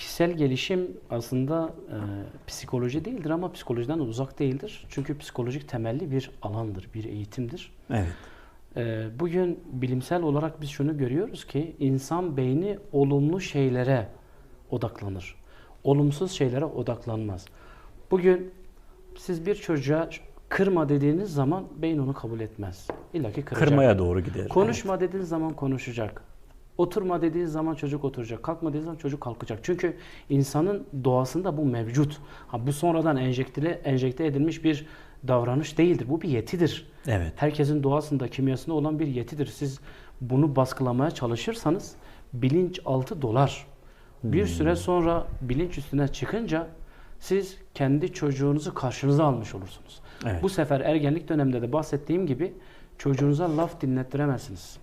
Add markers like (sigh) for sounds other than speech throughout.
kişisel gelişim aslında e, psikoloji değildir ama psikolojiden uzak değildir. Çünkü psikolojik temelli bir alandır, bir eğitimdir. Evet. E, bugün bilimsel olarak biz şunu görüyoruz ki insan beyni olumlu şeylere odaklanır. Olumsuz şeylere odaklanmaz. Bugün siz bir çocuğa kırma dediğiniz zaman beyin onu kabul etmez. İlla ki kıracak. Kırmaya doğru gider. Konuşma dediğiniz zaman konuşacak. Oturma dediği zaman çocuk oturacak. Kalkma dediği zaman çocuk kalkacak. Çünkü insanın doğasında bu mevcut. Ha, bu sonradan enjekte, enjekte edilmiş bir davranış değildir. Bu bir yetidir. Evet. Herkesin doğasında, kimyasında olan bir yetidir. Siz bunu baskılamaya çalışırsanız bilinçaltı dolar. Bir süre sonra bilinç üstüne çıkınca siz kendi çocuğunuzu karşınıza almış olursunuz. Evet. Bu sefer ergenlik döneminde de bahsettiğim gibi çocuğunuza laf dinlettiremezsiniz.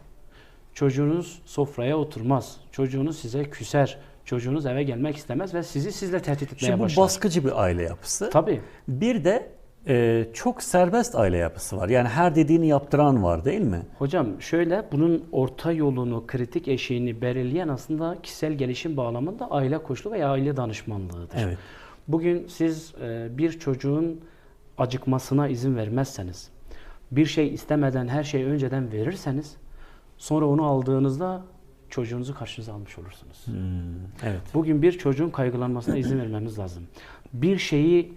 Çocuğunuz sofraya oturmaz. Çocuğunuz size küser. Çocuğunuz eve gelmek istemez ve sizi sizle tehdit etmeye Şimdi bu başlar. baskıcı bir aile yapısı. Tabii. Bir de e, çok serbest aile yapısı var. Yani her dediğini yaptıran var değil mi? Hocam şöyle bunun orta yolunu, kritik eşiğini belirleyen aslında kişisel gelişim bağlamında aile koçluğu veya aile danışmanlığıdır. Evet. Bugün siz e, bir çocuğun acıkmasına izin vermezseniz, bir şey istemeden her şeyi önceden verirseniz, sonra onu aldığınızda çocuğunuzu karşınıza almış olursunuz. Hmm, evet. Bugün bir çocuğun kaygılanmasına izin vermemiz lazım. Bir şeyi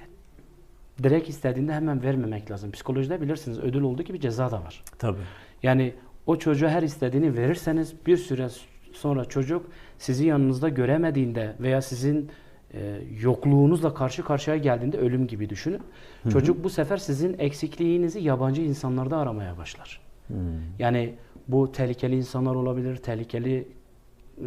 direkt istediğinde hemen vermemek lazım. Psikolojide bilirsiniz ödül olduğu gibi ceza da var. Tabii. Yani o çocuğa her istediğini verirseniz bir süre sonra çocuk sizi yanınızda göremediğinde veya sizin e, yokluğunuzla karşı karşıya geldiğinde ölüm gibi düşünün. Çocuk bu sefer sizin eksikliğinizi yabancı insanlarda aramaya başlar. Hmm. Yani bu tehlikeli insanlar olabilir, tehlikeli e,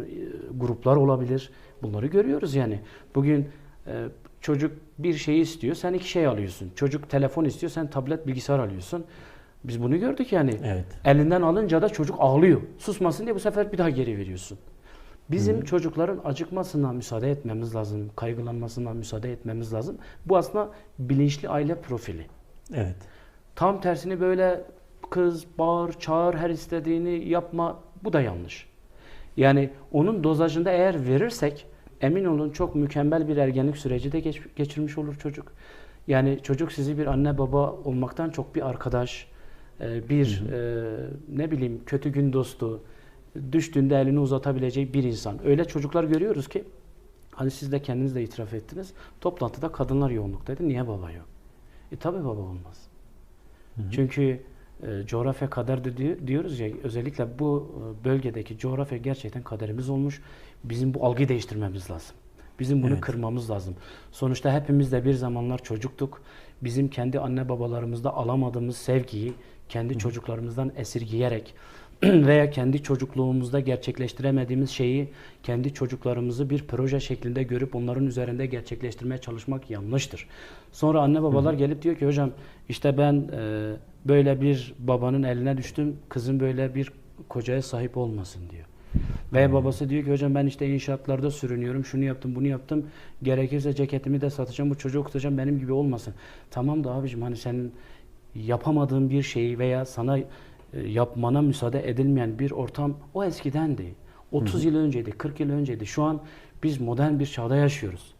gruplar olabilir. Bunları görüyoruz yani. Bugün e, çocuk bir şeyi istiyor, sen iki şey alıyorsun. Çocuk telefon istiyor, sen tablet, bilgisayar alıyorsun. Biz bunu gördük yani. Evet. Elinden alınca da çocuk ağlıyor. Susmasın diye bu sefer bir daha geri veriyorsun. Bizim çocukların acıkmasına müsaade etmemiz lazım, kaygılanmasına müsaade etmemiz lazım. Bu aslında bilinçli aile profili. Evet. Tam tersini böyle kız, bağır, çağır, her istediğini yapma bu da yanlış. Yani onun dozajında eğer verirsek emin olun çok mükemmel bir ergenlik süreci de geç- geçirmiş olur çocuk. Yani çocuk sizi bir anne baba olmaktan çok bir arkadaş, e, bir e, ne bileyim kötü gün dostu, düştüğünde elini uzatabileceği bir insan. Öyle çocuklar görüyoruz ki hani siz de kendiniz de itiraf ettiniz. Toplantıda kadınlar yoğunluktaydı. Niye baba yok? E tabi baba olmaz. Çünkü e, coğrafya kaderdir diyor- diyoruz ya özellikle bu e, bölgedeki coğrafya gerçekten kaderimiz olmuş. Bizim bu algıyı değiştirmemiz lazım. Bizim bunu Evet. kırmamız lazım. Sonuçta hepimiz de bir zamanlar çocuktuk. Bizim kendi anne babalarımızda alamadığımız sevgiyi kendi çocuklarımızdan esirgeyerek (clears throat) veya kendi çocukluğumuzda gerçekleştiremediğimiz şeyi kendi çocuklarımızı bir proje şeklinde görüp onların üzerinde gerçekleştirmeye çalışmak yanlıştır. Sonra anne babalar gelip diyor ki hocam işte ben e, böyle bir babanın eline düştüm kızım böyle bir kocaya sahip olmasın diyor. Ve babası diyor ki hocam ben işte inşaatlarda sürünüyorum şunu yaptım bunu yaptım gerekirse ceketimi de satacağım bu çocuğu okutacağım benim gibi olmasın. Tamam da abicim hani senin yapamadığın bir şeyi veya sana e, yapmana müsaade edilmeyen bir ortam o eskidendi. 30 yıl önceydi, 40 yıl önceydi. Şu an biz modern bir çağda yaşıyoruz.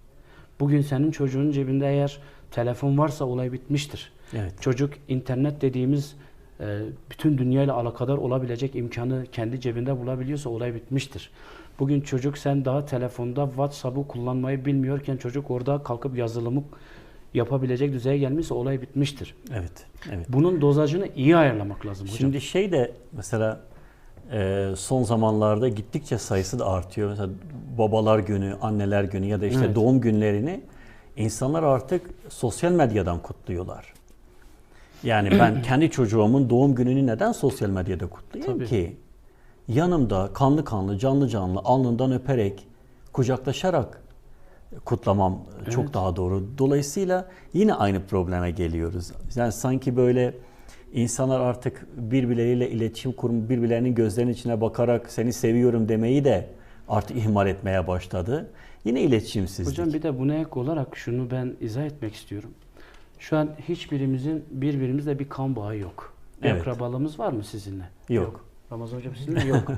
Bugün senin çocuğun cebinde eğer telefon varsa olay bitmiştir. Evet. Çocuk internet dediğimiz e, bütün dünyayla alakadar olabilecek imkanı kendi cebinde bulabiliyorsa olay bitmiştir. Bugün çocuk sen daha telefonda WhatsApp'ı kullanmayı bilmiyorken çocuk orada kalkıp yazılımı yapabilecek düzeye gelmişse olay bitmiştir. Evet. Evet. Bunun dozajını iyi ayarlamak lazım hocam. Şimdi şey de mesela e, son zamanlarda gittikçe sayısı da artıyor. Mesela babalar günü, anneler günü ya da işte Evet. doğum günlerini insanlar artık sosyal medyadan kutluyorlar. Yani ben (clears throat) kendi çocuğumun doğum gününü neden sosyal medyada kutlayayım Tabii. ki? Yanımda kanlı kanlı, canlı canlı, alnından öperek, kucaklaşarak kutlamam çok Evet. daha doğru. Dolayısıyla yine aynı probleme geliyoruz. Yani sanki böyle insanlar artık birbirleriyle iletişim kurum, birbirlerinin gözlerinin içine bakarak seni seviyorum demeyi de artık ihmal etmeye başladı. Yine iletişimsizlik. Hocam bir de buna ek olarak şunu ben izah etmek istiyorum. Şu an hiçbirimizin birbirimizle bir kan bağı yok. Evet. akrabalığımız var mı sizinle? Yok. Ramazan hocam sizinle (laughs) yok.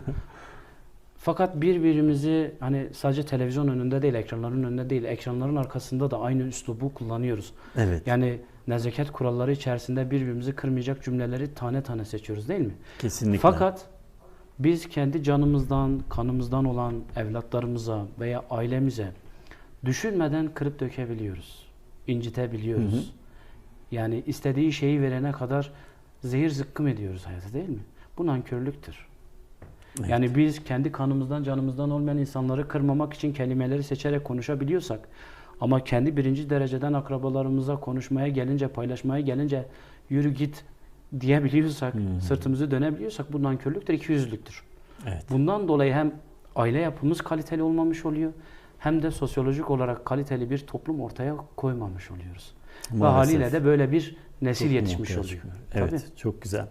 Fakat birbirimizi hani sadece televizyon önünde değil, ekranların önünde değil, ekranların arkasında da aynı üslubu kullanıyoruz. Evet. Yani nezaket kuralları içerisinde birbirimizi kırmayacak cümleleri tane tane seçiyoruz değil mi? Kesinlikle. Fakat biz kendi canımızdan, kanımızdan olan evlatlarımıza veya ailemize düşünmeden kırıp dökebiliyoruz. incitebiliyoruz. Hı hı. Yani istediği şeyi verene kadar zehir zıkkım ediyoruz hayata değil mi? Bu nankörlüktür. Evet. Yani biz kendi kanımızdan, canımızdan olmayan insanları kırmamak için kelimeleri seçerek konuşabiliyorsak ama kendi birinci dereceden akrabalarımıza konuşmaya gelince, paylaşmaya gelince yürü git diyebiliyorsak, Hı hı. sırtımızı dönebiliyorsak bu nankörlüktür, ikiyüzlülüktür. Evet. Bundan dolayı hem aile yapımız kaliteli olmamış oluyor hem de sosyolojik olarak kaliteli bir toplum ortaya koymamış oluyoruz. Ve Maalesef. haliyle de böyle bir nesil Toplum yetişmiş oluyor. çıkıyor. Evet, Tabii. çok güzel.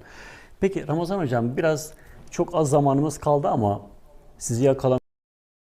Peki Ramazan hocam biraz çok az zamanımız kaldı ama sizi yakalam